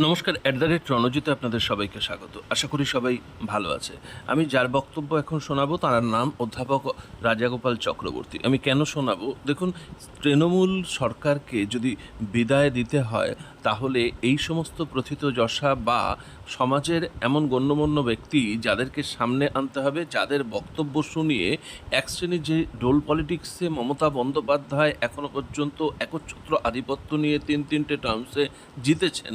নমস্কার at the rate রণজিতে আপনাদের সবাইকে স্বাগত। আশা করি সবাই ভালো আছে। আমি যার বক্তব্য এখন শোনাবো তার নাম অধ্যাপক রাজাগোপাল চক্রবর্তী। আমি কেন শোনাবো? দেখুন, তৃণমূল সরকারকে যদি বিদায় দিতে হয়, তাহলে এই সমস্ত প্রথিত যশা বা সমাজের এমন গণ্যমান্য ব্যক্তি যাদেরকে সামনে আনতে হবে, যাদের বক্তব্য শুনিয়ে এক শ্রেণির যে ডোল পলিটিক্সে মমতা বন্দ্যোপাধ্যায় এখনও পর্যন্ত একচ্ছত্র আধিপত্য নিয়ে তিন তিনটে টার্মসে জিতেছেন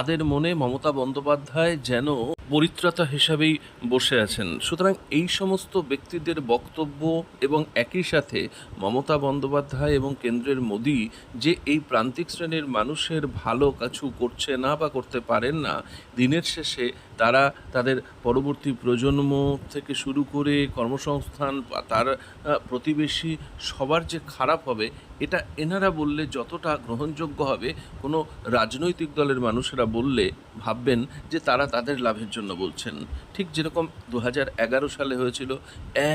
তাদের মনে মমতা বন্দ্যোপাধ্যায় যেন পরিত্রাতা হিসাবেই বসে আছেন। সুতরাং এই সমস্ত ব্যক্তিদের বক্তব্য এবং একই সাথে মমতা বন্দ্যোপাধ্যায় এবং কেন্দ্রের মোদি যে এই প্রান্তিক শ্রেণির মানুষের ভালো কিছু করছে না বা করতে পারেন না, দিনের শেষে তারা তাদের পরবর্তী প্রজন্ম থেকে শুরু করে কর্মসংস্থান তার প্রতিবেশী সবার যে খারাপ হবে, এটা এনারা বললে যতটা গ্রহণযোগ্য হবে, কোনো রাজনৈতিক দলের মানুষেরা বললে ভাববেন যে তারা তাদের লাভের জন্য বলছেন। ঠিক যেরকম দু সালে হয়েছিল,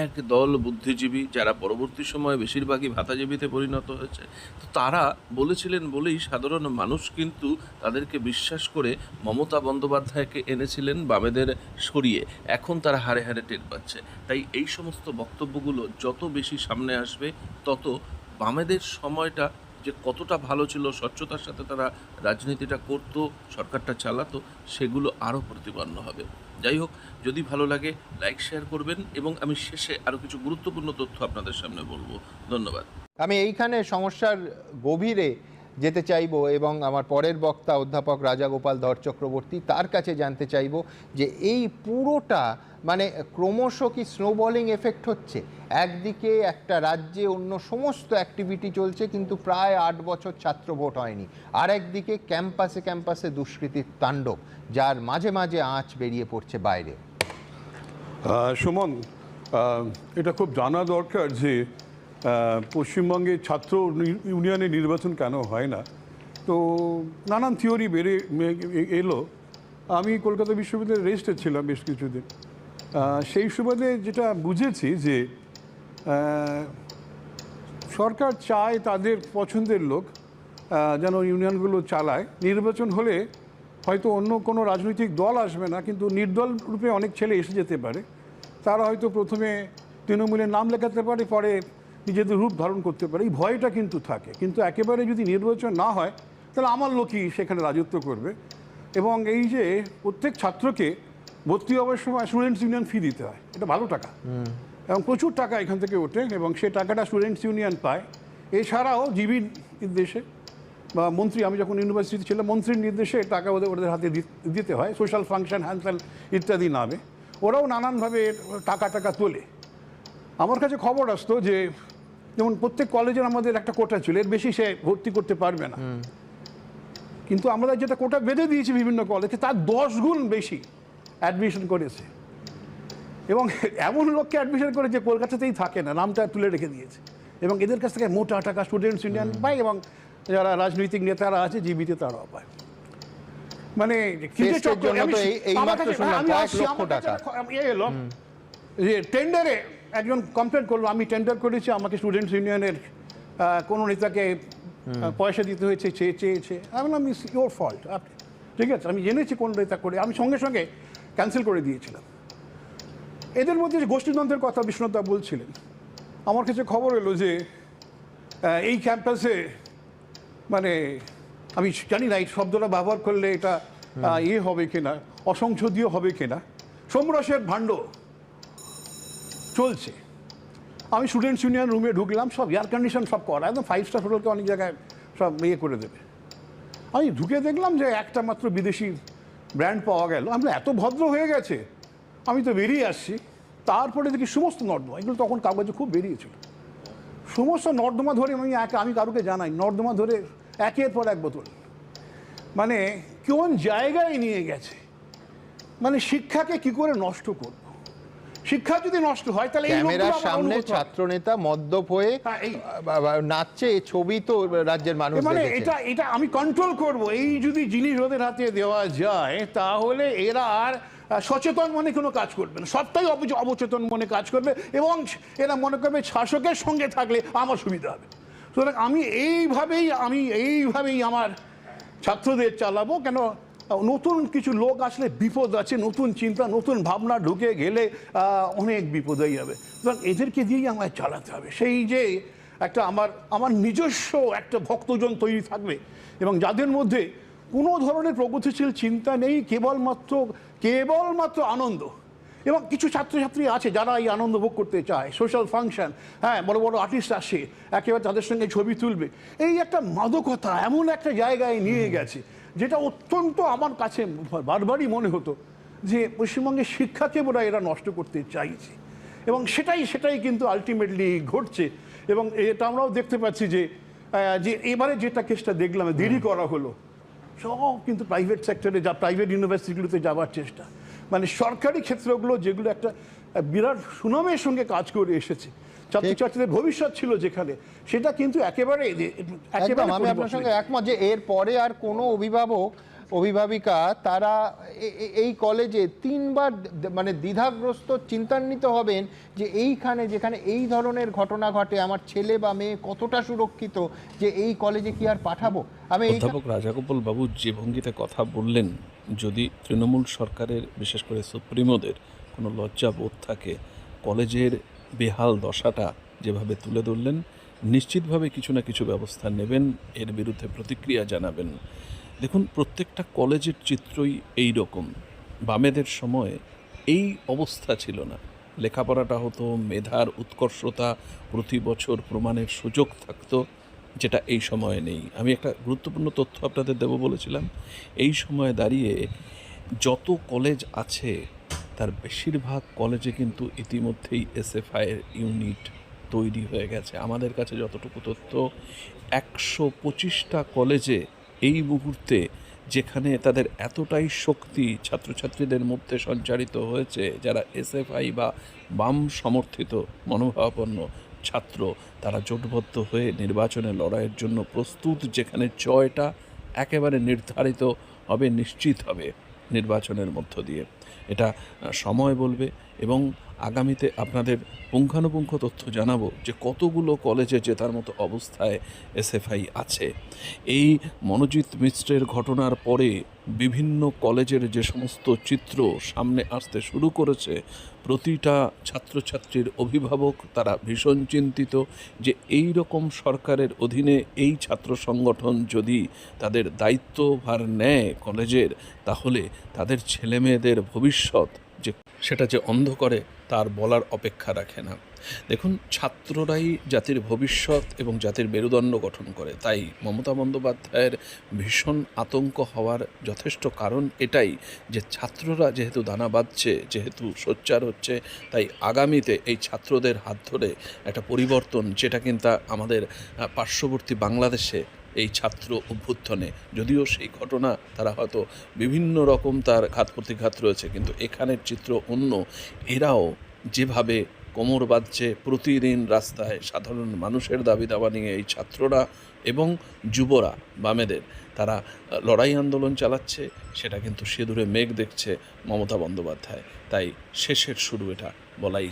এক দল বুদ্ধিজীবী যারা পরবর্তী সময়ে বেশিরভাগই ভাতাজীবীতে পরিণত হয়েছে, তো তারা বলেছিলেন বলেই সাধারণ মানুষ কিন্তু তাদেরকে বিশ্বাস করে মমতা বন্দ্যোপাধ্যায়কে এনেছিলেন বামেদের সরিয়ে। এখন তারা হারে হারে টের পাচ্ছে। তাই এই সমস্ত বক্তব্যগুলো যত বেশি সামনে আসবে, তত বামেদের সময়টা যে কতটা ভালো ছিল, স্বচ্ছতার সাথে তারা রাজনীতিটা করতো, সরকারটা চালাতো, সেগুলো আরও প্রতিপন্ন হবে। যাই হোক, যদি ভালো লাগে, লাইক, শেয়ার করবেন এবং আমি শেষে আরও কিছু গুরুত্বপূর্ণ তথ্য আপনাদের সামনে বলব। ধন্যবাদ। আমি এইখানে সমস্যার গভীরে যেতে চাইব এবং আমার পরের বক্তা অধ্যাপক রাজাগোপাল ধর চক্রবর্তী তার কাছে জানতে চাইব যে এই পুরোটা মানে ক্রমশ কি স্নোবলিং এফেক্ট হচ্ছে? একদিকে একটা রাজ্যে অন্য সমস্ত অ্যাক্টিভিটি চলছে কিন্তু প্রায় আট বছর ছাত্র ভোট হয়নি। আর একদিকে ক্যাম্পাসে ক্যাম্পাসে দুষ্কৃতির তাণ্ডব, যার মাঝে মাঝে আঁচ বেরিয়ে পড়ছে বাইরে। সুমন এটা খুব জানা দরকার যে পশ্চিমবঙ্গে ছাত্র ইউনিয়নের নির্বাচন কেন হয় না? তো নানান থিওরি বেড়ে এলো। আমি কলকাতা বিশ্ববিদ্যালয়ে রেজিস্টার ছিলাম বেশ কিছুদিন। সেই সুবাদে যেটা বুঝেছি যে সরকার চায় তাদের পছন্দের লোক যেন ইউনিয়নগুলো চালায়। নির্বাচন হলে হয়তো অন্য কোনো রাজনৈতিক দল আসবে না, কিন্তু নির্দল রূপে অনেক ছেলে এসে যেতে পারে। তারা হয়তো প্রথমে তৃণমূলের নাম লেখাতে পারে, পরে নিজেদের রূপ ধারণ করতে পারে এই ভয়টা কিন্তু থাকে। কিন্তু একেবারে যদি নির্বাচন না হয় তাহলে আমার লোকই সেখানে রাজত্ব করবে। এবং এই যে প্রত্যেক ছাত্রকে ভর্তি হওয়ার সময় স্টুডেন্টস ইউনিয়ন ফি দিতে হয় এটা ভালো টাকা। এবং প্রচুর টাকা এখান থেকে ওঠে এবং সে টাকাটা স্টুডেন্টস ইউনিয়ন পায়। এছাড়াও জিবি নির্দেশে বা মন্ত্রী আমি যখন ইউনিভার্সিটি ছিলাম মন্ত্রীর নির্দেশে টাকা ওদের ওদের হাতে দিতে হয় সোশ্যাল ফাংশন হ্যান্ডস্যান ইত্যাদি নামে। ওরাও নানানভাবে টাকা টাকা তোলে। আমার কাছে খবর আসতো যে যেমন প্রত্যেক কলেজের আমাদের একটা কোটা ছিল এর বেশি সে ভর্তি করতে পারবে না। কিন্তু আমরা যেটা কোটা বেঁধে দিয়েছি বিভিন্ন কলেজে তার দশ গুণ বেশি অ্যাডমিশন করেছে। এবং এমন লোককে অ্যাডমিশন করে যে কলকাতাতেই থাকে না নামটা তুলে রেখে দিয়েছে। এবং এদের কাছ থেকে মোটা টাকা স্টুডেন্টস ইউনিয়ন পায় এবং যারা রাজনৈতিক নেতারা আছে জীবিত তারাও পায়। মানে যে টেন্ডারে একজন কমপ্লেন করল আমি টেন্ডার করেছি আমাকে স্টুডেন্টস ইউনিয়নের কোনো নেতাকে পয়সা দিতে হয়েছে চেয়ে চেয়েছে। আমি বললাম ইস ইউর ফল্ট ঠিক আছে আমি জেনেছি কোন নেতা করে আমি সঙ্গে সঙ্গে ক্যান্সেল করে দিয়েছিলাম। এদের মধ্যে যে গোষ্ঠীতন্ত্রের কথা বিষ্ণুদা বলছিলেন আমার কাছে খবর এলো যে এই ক্যাম্পাসে মানে আমি জানি না এই শব্দটা ব্যবহার করলে এটা ইয়ে হবে কিনা অসংসদীয় হবে কিনা। সোমরসের ভাণ্ড চলছে। আমি স্টুডেন্টস ইউনিয়ন রুমে ঢুকলাম, সব এয়ার কন্ডিশন সব করা, একদম ফাইভ স্টার হোটেলকে অনেক জায়গায় সব ইয়ে করে দেবে। আমি ঢুকে দেখলাম যে একটা মাত্র বিদেশি ব্র্যান্ড পাওয়া গেল। আমরা এত ভদ্র হয়ে গেছে। আমি তো বেরিয়ে আসছি। তারপরে দেখি সমস্ত নর্দমা, এগুলো তখন কাগজে খুব বেরিয়েছিল। সমস্ত নর্দমা ধরে আমি এক, আমি কারুকে জানাই, নর্দমা ধরে একের পর এক বোতল। মানে কোন জায়গায় নিয়ে গেছে? মানে শিক্ষাকে কি করে নষ্ট করব? শিক্ষা যদি নষ্ট হয় তাহলে এই ক্যামেরার সামনে। ছাত্রনেতা মদ্যপ হয়ে হ্যাঁ, নাচছে এই ছবি তো রাজ্যের মানুষ মানে এটা এটা আমি কন্ট্রোল করব। এই যদি জিনিস ওদের হাতে দেওয়া যায় তাহলে এরা আর সচেতন মনে কোনো কাজ করবে না। সবটাই অবচ- অবচেতন মনে কাজ করবে এবং এরা মনে করবে শাসকের সঙ্গে থাকলে আমার সুবিধা হবে। সুতরাং আমি এইভাবেই আমি এইভাবেই আমার ছাত্রদের চালাবো। কেন নতুন কিছু লোক আসলে বিপদ আছে, নতুন চিন্তা, নতুন ভাবনা ঢুকে গেলে অনেক বিপদ হয়ে যাবে সুতরাং এদেরকে দিয়েই আমায় চালাতে হবে। সেই যে একটা আমার আমার নিজস্ব একটা ভক্তজন তৈরি থাকবে এবং যাদের মধ্যে কোনো ধরনের প্রগতিশীল চিন্তা নেই, কেবলমাত্র কেবলমাত্র আনন্দ। এবং কিছু ছাত্রছাত্রী আছে যারা এই আনন্দ ভোগ করতে চায় সোশ্যাল ফাংশন হ্যাঁ বড় বড় আর্টিস্ট আসে, একেবারে তাদের সঙ্গে ছবি তুলবে। এই একটা মাদকতা এমন একটা জায়গায় নিয়ে গেছে যেটা অত্যন্ত আমার কাছে বারবারই মনে হতো যে পশ্চিমবঙ্গের শিক্ষাকে বোধ এরা নষ্ট করতে চাইছে। এবং সেটাই সেটাই কিন্তু আলটিমেটলি ঘটছে। এবং এটা আমরাও দেখতে পাচ্ছি যে যে এবারে যেটা কেসটা দেখলাম দেরি করা হলো সব কিন্তু প্রাইভেট সেক্টরে যা প্রাইভেট ইউনিভার্সিটিগুলোতে যাওয়ার চেষ্টা। মানে সরকারি ক্ষেত্রগুলো যেগুলো একটা বিরাট সুনামের সঙ্গে কাজ করে এসেছে ছাত্রছাত্রীদের ভবিষ্যৎ ছিল যেখানে। সেটা কিন্তু একেবারে একদম আমি আপনার সঙ্গে একমত যে এর পরে আর কোনো অভিভাবক অভিভাবিকা তারা এই কলেজে তিনবার মানে দ্বিধাগ্রস্ত চিন্তান্বিত হবেন যে এইখানে যেখানে এই ধরনের ঘটনা ঘটে আমার ছেলে বা মেয়ে কতটা সুরক্ষিত যে এই কলেজে কি আর পাঠাবো? আমি এই অধ্যাপক রাজাগোপাল বাবু যে ভঙ্গিতে কথা বললেন যদি তৃণমূল সরকারের বিশেষ করে সুপ্রিমোদের কোনো লজ্জা বোধ থাকে কলেজের বেহাল দশাটা যেভাবে তুলে ধরলেন, নিশ্চিতভাবে কিছু না কিছু ব্যবস্থা নেবেন, এর বিরুদ্ধে প্রতিক্রিয়া জানাবেন। দেখুন, প্রত্যেকটা কলেজের চিত্রই এই রকম বামেদের সময় এই অবস্থা ছিল না। লেখাপড়াটা হতো, মেধার উৎকর্ষতা, প্রতি বছর প্রমাণের সুযোগ থাকতো, যেটা এই সময়ে নেই। আমি একটা গুরুত্বপূর্ণ তথ্য আপনাদের দেব বলেছিলাম। এই সময়ে দাঁড়িয়ে যত কলেজ আছে তার বেশিরভাগ কলেজে কিন্তু ইতিমধ্যেই এসএফআইয়ের ইউনিট তৈরি হয়ে গেছে। আমাদের কাছে যতটুকু তথ্য, একশো পঁচিশটা কলেজে এই মুহূর্তে যেখানে তাদের এতটাই শক্তি ছাত্রছাত্রীদের মধ্যে সঞ্চারিত হয়েছে, যারা এসএফআই বা বাম সমর্থিত মনোভাবাপন্ন ছাত্র, তারা জোটবদ্ধ হয়ে নির্বাচনে লড়াইয়ের জন্য প্রস্তুত, যেখানে জয়টা একেবারে নির্ধারিত হবে, নিশ্চিত হবে। নির্বাচনের মধ্য দিয়ে। এটা সময় বলবে এবং আগামীতে আপনাদের পুঙ্খানুপুঙ্খ তথ্য জানাব যে কতগুলো কলেজে জেতার মতো অবস্থায় এসএফআই আছে। এই মনোজিৎ মিশ্রের ঘটনার পরে বিভিন্ন কলেজের যে সমস্ত চিত্র সামনে আসতে শুরু করেছে, প্রতিটা ছাত্রছাত্রীর অভিভাবক তারা ভীষণ চিন্তিত যে এই রকম সরকারের অধীনে এই ছাত্র সংগঠন যদি তাদের দায়িত্বভার নেয় কলেজের, তাহলে তাদের ছেলেমেয়েদের ভবিষ্যৎ সেটা যে অন্ধ করে, তার বলার অপেক্ষা রাখে না। দেখুন, ছাত্ররাই জাতির ভবিষ্যৎ এবং জাতির মেরুদণ্ড গঠন করে। তাই মমতা বন্দ্যোপাধ্যায়ের ভীষণ আতঙ্ক হওয়ার যথেষ্ট কারণ এটাই যে ছাত্ররা যেহেতু দানা বাঁধছে, যেহেতু সোচ্চার হচ্ছে, তাই আগামীতে এই ছাত্রদের হাত ধরে একটা পরিবর্তন, যেটা কিন্তু আমাদের পার্শ্ববর্তী বাংলাদেশে এই ছাত্র অভ্যুত্থানে। যদিও সেই ঘটনা, তারা হয়তো বিভিন্ন রকম তার ঘাত প্রতিঘাত রয়েছে, কিন্তু এখানের চিত্র অন্য। এরাও যেভাবে কোমর বাঁধছে, প্রতিদিন রাস্তায় সাধারণ মানুষের দাবি দাবা নিয়ে এই ছাত্ররা এবং যুবরা, বামেদের, তারা লড়াই আন্দোলন চালাচ্ছে, সেটা কিন্তু সিঁদুরে মেঘ দেখছে মমতা বন্দ্যোপাধ্যায়। তাই শেষের শুরু এটা বলাই যায়।